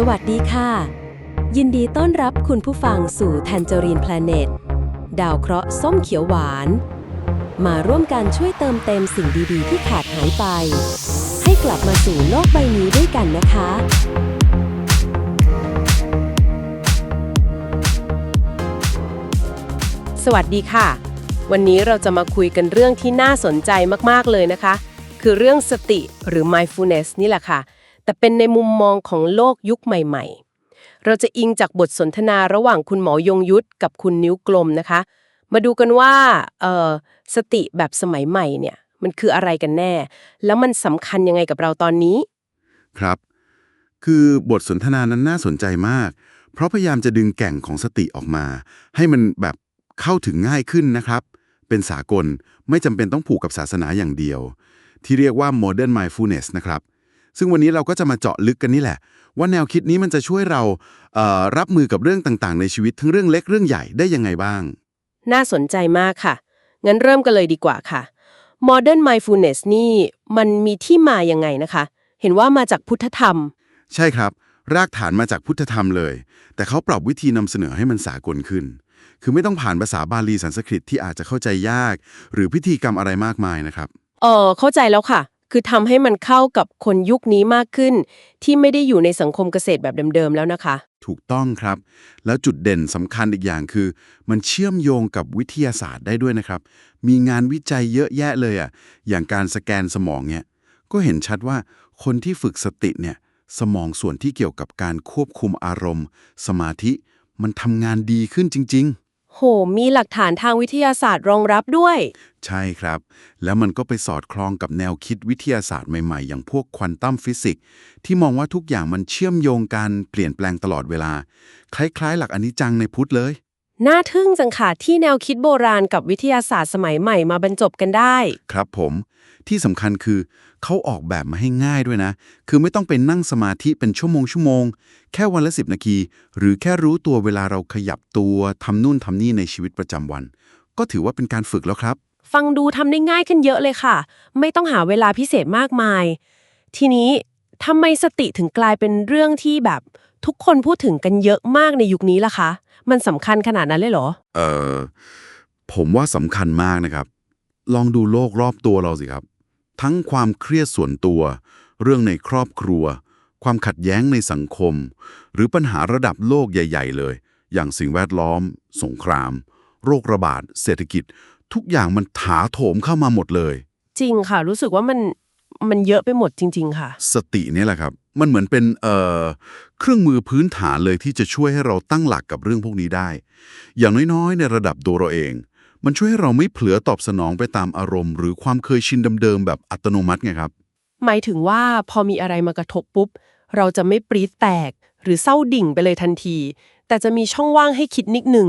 สวัสดีค่ะ ยินดีต้อนรับคุณผู้ฟังสู่ Tangerine Planet ดาวเคราะห์ส้มเขียวหวาน มาร่วมกันช่วยเติมเต็มสิ่งดีๆ ที่ขาดหายไป ให้กลับมาสู่โลกใบนี้ด้วยกันนะคะ สวัสดีค่ะ วันนี้เราจะมาคุยกันเรื่องที่น่าสนใจมากๆเลยนะคะ คือเรื่องสติหรือ mindfulness นี่แหละค่ะ แต่เป็นในมุมมองของโลกยุคใหม่ ๆ เราจะอิงจากบทสนทนาระหว่างคุณหมอยงยุทธกับคุณนิ้วกลมนะคะ มาดูกันว่าเอ่อสติแบบสมัยใหม่เนี่ยมันคืออะไรกันแน่ แล้วมันสำคัญยังไงกับเราตอนนี้ ครับ คือบทสนทนานั้นน่าสนใจมาก เพราะพยายามจะดึงแก่งของสติออกมา ให้มันแบบเข้าถึงง่ายขึ้นนะครับ เป็นสากลไม่จำเป็นต้องผูกกับศาสนาอย่างเดียว ที่เรียกว่า modern mindfulness นะครับ ซึ่งวันนี้เราก็จะมาเจาะลึกกันนี่แหละ ว่าแนวคิดนี้มันจะช่วยเราเอ่อรับมือกับเรื่องต่างๆ ในชีวิตทั้งเรื่องเล็กเรื่องใหญ่ได้ยังไงบ้าง น่าสนใจมากค่ะ งั้นเริ่มกันเลยดีกว่าค่ะ Modern Mindfulness นี่มันมีที่มายังไงนะคะ เห็นว่ามาจากพุทธธรรม ใช่ครับ รากฐานมาจากพุทธธรรมเลย แต่เขาปรับวิธีนำเสนอให้มันสากลขึ้น คือไม่ต้องผ่านภาษาบาลีสันสกฤตที่อาจจะเข้าใจยาก หรือพิธีกรรมอะไรมากมายนะครับ เออเข้าใจแล้วค่ะ คือทำให้มันเข้ากับคนยุคนี้มากขึ้น ที่ไม่ได้อยู่ในสังคมเกษตรแบบเดิมๆแล้วนะคะ ถูกต้องครับ แล้วจุดเด่นสำคัญอีกอย่างคือ มันเชื่อมโยงกับวิทยาศาสตร์ได้ด้วยนะครับ มีงานวิจัยเยอะแยะเลยอะอย่างการสแกนสมองเนี่ยก็เห็นชัดว่าคนที่ฝึกสติเนี่ยสมองส่วนที่เกี่ยวกับการควบคุมอารมณ์ สมาธิมันทำงานดีขึ้นจริง ๆ โห มีหลักฐานทางวิทยาศาสตร์รองรับด้วย ใช่ครับ แล้วมันก็ไปสอดคล้องกับแนวคิดวิทยาศาสตร์ใหม่ๆ อย่างพวกควอนตัมฟิสิกส์ที่มองว่าทุกอย่างมันเชื่อมโยงกันเปลี่ยนแปลงตลอดเวลา คล้ายๆ หลักอนิจจังในพุทธเลย น่าทึ่งจังค่ะที่แนวคิดโบราณกับวิทยาศาสตร์สมัยใหม่มาบรรจบกันได้ ครับผม ที่สำคัญคือ เขาออกแบบมาให้ง่ายด้วยนะ คือไม่ต้องไปนั่งสมาธิเป็นชั่วโมงชั่วโมง แค่วันละสิบนาที หรือแค่รู้ตัวเวลาเราขยับตัวทำนู่นทำนี่ในชีวิตประจำวัน ก็ถือว่าเป็นการฝึกแล้วครับ ฟังดูทำได้ง่ายขึ้นเยอะเลยค่ะ ไม่ต้องหาเวลาพิเศษมากมาย ทีนี้ทำไมสติถึงกลายเป็นเรื่องที่แบบทุกคนพูดถึงกันเยอะมากในยุคนี้ล่ะคะ มันสำคัญขนาดนั้นเลยเหรอ เอ่อผมว่าสำคัญมากนะครับ ลองดูโลกรอบตัวเราสิครับ ทั้งความเครียดส่วนตัว เรื่องในครอบครัว ความขัดแย้งในสังคม หรือปัญหาระดับโลกใหญ่ ๆ เลย อย่างสิ่งแวดล้อม สงคราม โรคระบาด เศรษฐกิจ ทุกอย่างมันถาโถมเข้ามาหมดเลย จริงค่ะ รู้สึกว่ามันมันเยอะไปหมดจริง ๆ ค่ะ สติเนี่ยแหละครับ มันเหมือนเป็นเอ่อเครื่องมือพื้นฐานเลยที่จะช่วยให้เราตั้งหลักกับเรื่องพวกนี้ได้ อย่างน้อยๆ ในระดับตัวเราเอง มันช่วยให้เราไม่เผลอตอบสนองไปตามอารมณ์ หรือความเคยชินเดิมๆแบบอัตโนมัติไงครับ หมายถึงว่าพอมีอะไรมากระทบปุ๊บ เราจะไม่ปรี๊ดแตก หรือเศร้าดิ่งไปเลยทันที แต่จะมีช่องว่างให้คิดนิดหนึ่ง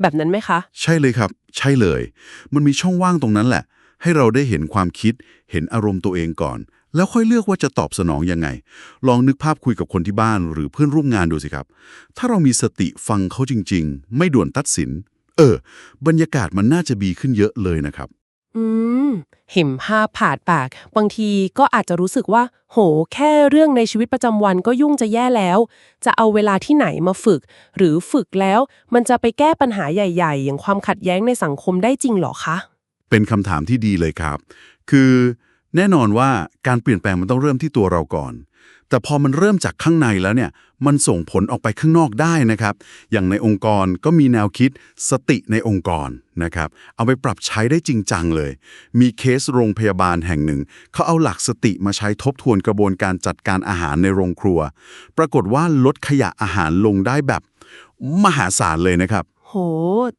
แบบนั้นไหมคะ ใช่เลยครับ ใช่เลย มันมีช่องว่างตรงนั้นแหละ ให้เราได้เห็นความคิด เห็นอารมณ์ตัวเองก่อน แล้วค่อยเลือกว่าจะตอบสนองยังไง ลองนึกภาพคุยกับคนที่บ้านหรือเพื่อนร่วมงานดูสิครับ ถ้าเรามีสติฟังเขาจริง ๆ ไม่ด่วนตัดสิน เออ บรรยากาศมันน่าจะดีขึ้นเยอะเลยนะครับ อืม เห็นภาพผ่านปาก บางทีก็อาจจะรู้สึกว่า โห แค่เรื่องในชีวิตประจำวันก็ยุ่งจะแย่แล้ว จะเอาเวลาที่ไหนมาฝึก หรือฝึกแล้ว มันจะไปแก้ปัญหาใหญ่ ๆ อย่างความขัดแย้งในสังคมได้จริงเหรอคะ เป็นคำถามที่ดีเลยครับ คือแน่นอนว่าการเปลี่ยนแปลงมันต้องเริ่มที่ตัวเราก่อน แต่พอมันเริ่มจากข้างในแล้วเนี่ย มันส่งผลออกไปข้างนอกได้นะครับ อย่างในองค์กรก็มีแนวคิดสติในองค์กรนะครับ เอาไปปรับใช้ได้จริงจังเลย มีเคสโรงพยาบาลแห่งหนึ่ง เขาเอาหลักสติมาใช้ทบทวนกระบวนการจัดการอาหารในโรงครัว ปรากฏว่าลดขยะอาหารลงได้แบบ มหาศาลเลยนะครับ โห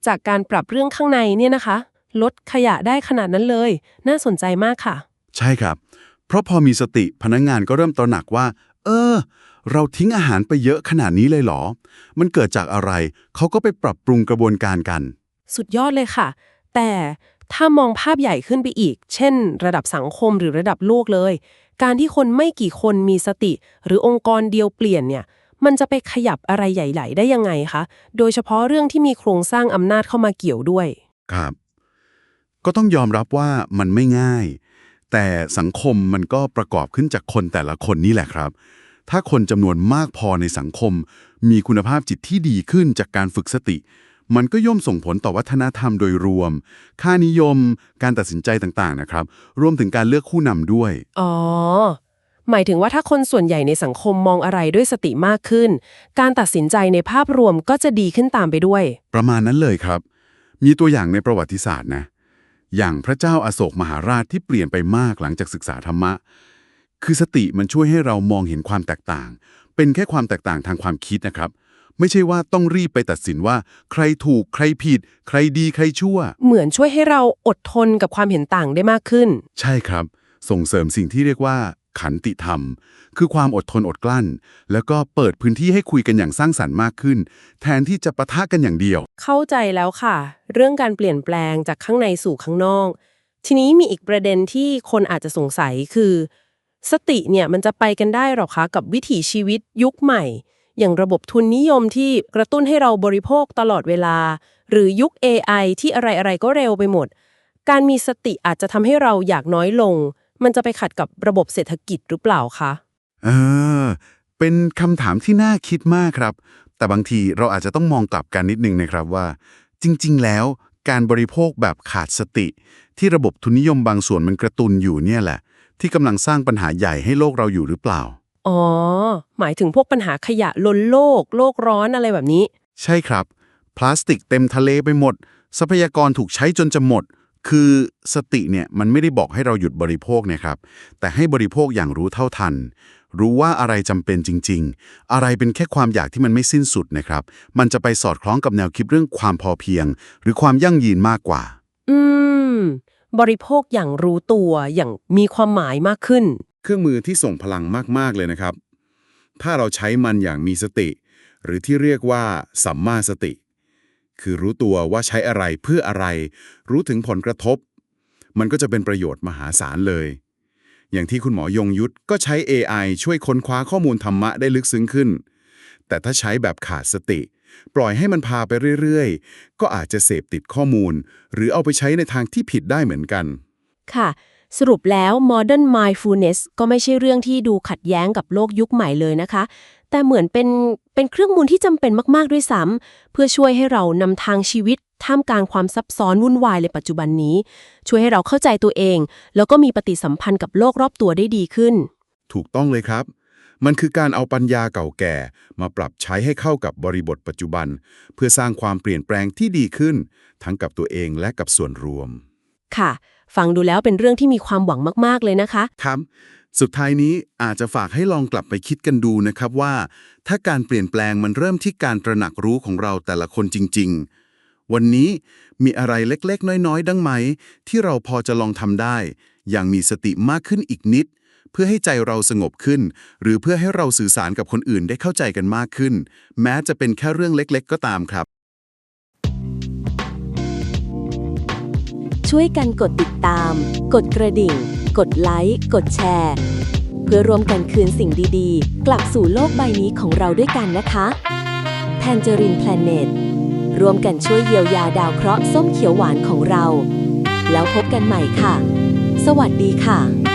จากการปรับเรื่องข้างในเนี่ยนะคะ ลดขยะได้ขนาดนั้นเลย น่าสนใจมากค่ะ ใช่ครับ เพราะพอมีสติพนักงงานก็เริ่มตระหนักว่า เออ เราทิ้งอาหารไปเยอะขนาดนี้เลยเหรอ มันเกิดจากอะไร เขาก็ไปปรับปรุงกระบวนการกัน สุดยอดเลยค่ะ แต่ถ้ามองภาพใหญ่ขึ้นไปอีก เช่น ระดับสังคมหรือระดับโลกเลย การที่คนไม่กี่คนมีสติ หรือองค์กรเดียวเปลี่ยนเนี่ย มันจะไปขยับอะไรใหญ่ ๆ ได้ยังไงคะ โดยเฉพาะเรื่องที่มีโครงสร้างอำนาจเข้ามาเกี่ยวด้วย ครับ ก็ต้องยอมรับว่ามันไม่ง่าย แต่สังคมมันก็ประกอบขึ้นจากคนแต่ละคนนี่แหละครับ ถ้าคนจำนวนมากพอในสังคม มีคุณภาพจิตที่ดีขึ้นจากการฝึกสติ มันก็ย่อมส่งผลต่อวัฒนธรรมโดยรวม ค่านิยม การตัดสินใจต่างๆนะครับ รวมถึงการเลือกคู่นำด้วย อ๋อ หมายถึงว่าถ้าคนส่วนใหญ่ในสังคมมองอะไรด้วยสติมากขึ้น การตัดสินใจในภาพรวมก็จะดีขึ้นตามไปด้วย ประมาณนั้นเลยครับ มีตัวอย่างในประวัติศาสตร์นะ อย่างพระเจ้าอาโศกมหาราชที่เปลี่ยนไปมากหลังจากศึกษาธรรมะ คือสติมันช่วยให้เรามองเห็นความแตกต่าง เป็นแค่ความแตกต่างทางความคิดนะครับ ไม่ใช่ว่าต้องรีบไปตัดสินว่า ใครถูกใครผิด ใครดีใครชั่ว เหมือนช่วยให้เราอดทนกับความเห็นต่างได้มากขึ้น ใช่ครับ ส่งเสริมสิ่งที่เรียกว่า ขันติธรรม คือความอดทนอดกลั้น แล้วก็เปิดพื้นที่ให้คุยกันอย่างสร้างสรรค์มากขึ้น แทนที่จะปะทะกันอย่างเดียว เข้าใจแล้วค่ะ เรื่องการเปลี่ยนแปลงจากข้างในสู่ข้างนอก ทีนี้มีอีกประเด็นที่คนอาจจะสงสัยคือ สติเนี่ยมันจะไปกันได้หรอคะกับวิถีชีวิตยุคใหม่ อย่างระบบทุนนิยมที่กระตุ้นให้เราบริโภคตลอดเวลา หรือยุค AI ที่อะไรๆก็เร็วไปหมด การมีสติอาจจะทำให้เราอยากน้อยลง มันจะไปขัดกับระบบเศรษฐกิจหรือเปล่าคะเออเป็นคำถามที่น่าคิดมากครับ แต่บางทีเราอาจจะต้องมองกลับกันนิดนึงนะครับว่า จริง ๆ แล้วการบริโภคแบบขาดสติ ที่ระบบทุนนิยมบางส่วนมันกระตุนอยู่เนี่ยแหละ ที่กำลังสร้างปัญหาใหญ่ให้โลกเราอยู่หรือเปล่า อ๋อ หมายถึงพวกปัญหาขยะล้นโลก โลกร้อนอะไรแบบนี้ ใช่ครับ พลาสติกเต็มทะเลไปหมด ทรัพยากรถูกใช้จนจะหมด คือสติเนี่ยมันไม่ได้บอกให้เราหยุดบริโภคนะครับ แต่ให้บริโภคอย่างรู้เท่าทัน รู้ว่าอะไรจำเป็นจริง ๆ อะไรเป็นแค่ความอยากที่มันไม่สิ้นสุดนะครับ มันจะไปสอดคล้องกับแนวคิดเรื่องความพอเพียง หรือความยั่งยืนมากกว่า อืม บริโภคอย่างรู้ตัวอย่างมีความหมายมากขึ้น เครื่องมือที่ส่งพลังมาก ๆ เลยนะครับ ถ้าเราใช้มันอย่างมีสติ หรือที่เรียกว่าสัมมาสติ คือรู้ตัวว่าใช้อะไรเพื่ออะไร รู้ถึงผลกระทบ มันก็จะเป็นประโยชน์มหาศาลเลย อย่างที่คุณหมอยงยุทธก็ใช้ AI ช่วยค้นคว้าข้อมูลธรรมะได้ลึกซึ้งขึ้น แต่ถ้าใช้แบบขาดสติ ปล่อยให้มันพาไปเรื่อยๆ ก็อาจจะเสพติดข้อมูล หรือเอาไปใช้ในทางที่ผิดได้เหมือนกัน ค่ะ สรุปแล้ว Modern Mindfulness ก็ไม่ใช่เรื่องที่ดูขัดแย้งกับโลกยุคใหม่เลยนะคะ แต่เหมือนเป็นเป็นเครื่องมือที่จำเป็นมากๆด้วยซ้ำเพื่อช่วยให้เรานำทางชีวิตท่ามกลางความซับซ้อนวุ่นวายในปัจจุบันนี้ ช่วยให้เราเข้าใจตัวเอง แล้วก็มีปฏิสัมพันธ์กับโลกรอบตัวได้ดีขึ้น ถูกต้องเลยครับ มันคือการเอาปัญญาเก่าแก่ มาปรับใช้ให้เข้ากับบริบทปัจจุบัน เพื่อสร้างความเปลี่ยนแปลงที่ดีขึ้น ทั้งกับตัวเองและกับส่วนรวม ค่ะ ฟังดูแล้วเป็นเรื่องที่มีความหวังมาก ๆ เลยนะคะ ครับ สุดท้ายนี้อาจจะฝากให้ลองกลับไปคิดกันดูนะครับว่า ถ้าการเปลี่ยนแปลงมันเริ่มที่การตระหนักรู้ของเราแต่ละคนจริง ๆ วันนี้มีอะไรเล็กๆ น้อยๆ ดังไหม ที่เราพอจะลองทำได้ อย่างมีสติมากขึ้นอีกนิด เพื่อให้ใจเราสงบขึ้น หรือเพื่อให้เราสื่อสารกับคนอื่นได้เข้าใจกันมากขึ้น แม้จะเป็นแค่เรื่องเล็กๆ ก็ตามครับ ช่วยกันกดติดตาม กดกระดิ่ง กดไลค์ กดแชร์ เพื่อรวมกันคืนสิ่งดีๆ กลับสู่โลกใบนี้ของเราด้วยกันนะคะ Tangerine Planet ร่วมกันช่วยเยียวยาดาวเคราะห์ส้มเขียวหวานของเรา แล้วพบกันใหม่ค่ะ สวัสดีค่ะ